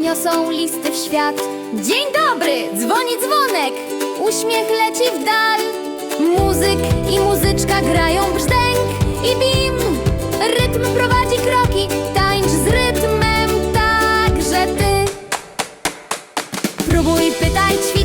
niosą listy w świat. Dzień dobry, dzwoni dzwonek, uśmiech leci w dal. Muzyk i muzyczka grają brzdęk i bim. Rytm prowadzi kroki, tańcz z rytmem tak, że ty. Próbuj, pytaj, ćwicz.